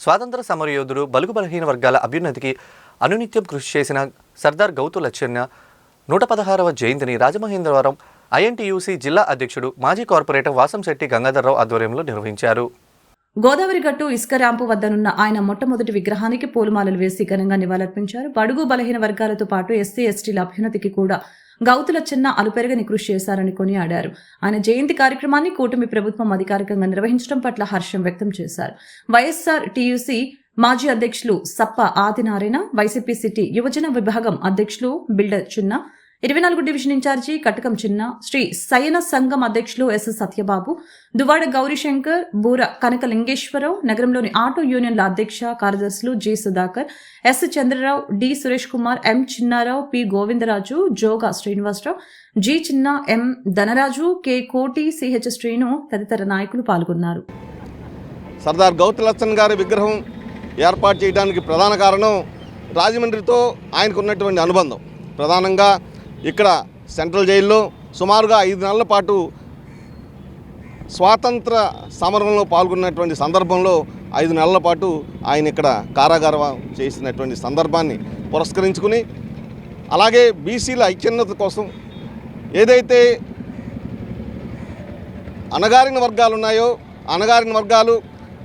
స్వాతంత్ర సమరయోధుడు బలుగు బలహీన వర్గాల అభ్యున్నతికి అనునిత్యం కృషి చేసిన సర్దార్ గౌతు లచ్చన్న నూట పదహారవ జయంతిని రాజమహేంద్రవరం ఐఎన్టీయూసీ జిల్లా అధ్యక్షుడు మాజీ కార్పొరేటర్ వాసంశెట్టి గంగాధర్రావు ఆధ్వర్యంలో నిర్వహించారు. గోదావరి గట్టు ఇసుక ర్యాంపు వద్దనున్న ఆయన మొట్టమొదటి విగ్రహానికి పూలమాలలు వేసి ఘనంగా నివాళులర్పించారు. బడుగు బలహీన వర్గాలతో పాటు ఎస్సీ ఎస్టీల అభ్యున్నతికి కూడా గౌతుల చిన్న అలుపెరగని కృషి చేశారని కొనియాడారు. ఆయన జయంతి కార్యక్రమాన్ని కూటమి ప్రభుత్వం అధికారికంగా నిర్వహించడం పట్ల హర్షం వ్యక్తం చేశారు. వైఎస్ఆర్ టీయూసీ మాజీ అధ్యక్షులు సప్ప ఆదినారాయణ వైసీపీ సిటీ యువజన విభాగం అధ్యక్షులు బిల్డర్ చిన్న ఇరవై నాలుగు డివిజన్ ఇన్ఛార్జి కటకం చిన్న శ్రీ సయన సంఘం అధ్యక్షులు ఎస్ సత్యబాబు దువాడ గౌరీశంకర్ బూర కనక లింగేశ్వరరావు నగరంలోని ఆటో యూనియన్ల అధ్యక్ష కార్యదర్శులు G Sudhakar S Chandrarao D Suresh Kumar M Chinnarao P Govindaraju Joga Srinivasarao G Chinna M Dhanaraju K Koti CH Srinu తదితర నాయకులు పాల్గొన్నారు. సర్దార్ గౌతలచ్చన్ గారి విగ్రహం ఏర్పాటు చేయడానికి ప్రధాన కారణం రాజమండ్రితో ఆయనకు ఉన్నటువంటి అనుబంధం. ప్రధానంగా ఇక్కడ సెంట్రల్ జైల్లో సుమారుగా ఐదు నెలల పాటు స్వాతంత్ర సమరంలో పాల్గొన్నటువంటి సందర్భంలో ఐదు నెలల పాటు ఆయన ఇక్కడ కారాగారం చేసినటువంటి సందర్భాన్ని పురస్కరించుకుని అలాగే బీసీల ఐక్యన్నత కోసం ఏదైతే అణగారిన వర్గాలు ఉన్నాయో అణగారిన వర్గాలు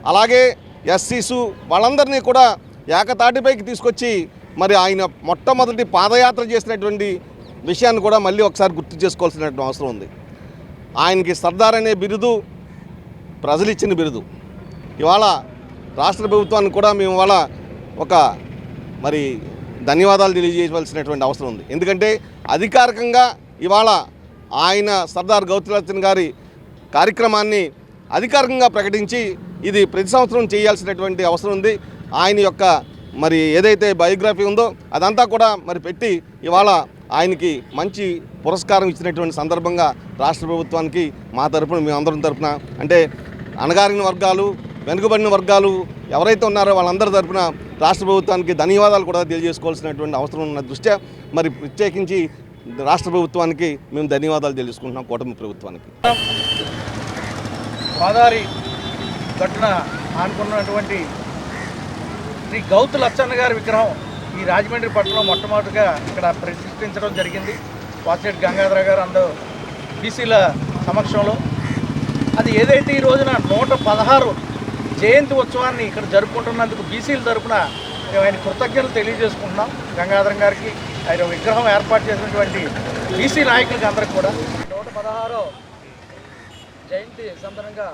అలాగే ఎస్సీసు వాళ్ళందరినీ కూడా ఏకతాటిపైకి తీసుకొచ్చి మరి ఆయన మొట్టమొదటి పాదయాత్ర చేసినటువంటి విషయాన్ని కూడా మళ్ళీ ఒకసారి గుర్తు చేసుకోవాల్సినటువంటి అవసరం ఉంది. ఆయనకి సర్దార్ అనే బిరుదు ప్రజలు ఇచ్చిన బిరుదు. ఇవాళ రాష్ట్ర ప్రభుత్వానికి కూడా మేము ఇవాళ ఒక మరి ధన్యవాదాలు తెలియజేయవలసినటువంటి అవసరం ఉంది. ఎందుకంటే అధికారికంగా ఇవాళ ఆయన సర్దార్ గౌతలచ్చన్ గారి కార్యక్రమాన్ని అధికారికంగా ప్రకటించి ఇది ప్రతి సంవత్సరం చేయాల్సినటువంటి అవసరం ఉంది. ఆయన యొక్క మరి ఏదైతే బయోగ్రఫీ ఉందో అదంతా కూడా మరి పెట్టి ఇవాళ ఆయనకి మంచి పురస్కారం ఇచ్చినటువంటి సందర్భంగా రాష్ట్ర ప్రభుత్వానికి మా తరపున మేమందరం తరపున అంటే అణగారిన వర్గాలు వెనుకబడిన వర్గాలు ఎవరైతే ఉన్నారో వాళ్ళందరి తరపున రాష్ట్ర ప్రభుత్వానికి ధన్యవాదాలు కూడా తెలియజేసుకోవాల్సినటువంటి అవసరం ఉన్న దృష్ట్యా మరి ప్రత్యేకించి రాష్ట్ర ప్రభుత్వానికి మేము ధన్యవాదాలు తెలుసుకుంటున్నాం కూటమి ప్రభుత్వానికి. గోదావరి గట్టున ఆనుకున్నటువంటి శ్రీ గౌతు లచ్చన్న గారి విగ్రహం ఈ రాజమండ్రి పట్టణంలో మొట్టమొదటిగా ఇక్కడ ప్రతిష్ఠించడం జరిగింది. వాసిరెడ్డి గంగాధర గారు అందరూ బీసీల సమక్షంలో. అది ఏదైతే ఈ రోజున నూట పదహారు జయంతి ఉత్సవాన్ని ఇక్కడ జరుపుకుంటున్నందుకు బీసీల తరఫున మేము ఆయన కృతజ్ఞతలు తెలియజేసుకుంటున్నాం. గంగాధరం గారికి ఆయన విగ్రహం ఏర్పాటు చేసినటువంటి బీసీ నాయకులకి అందరికి కూడా. నూట పదహారో జయంతి సందర్భంగా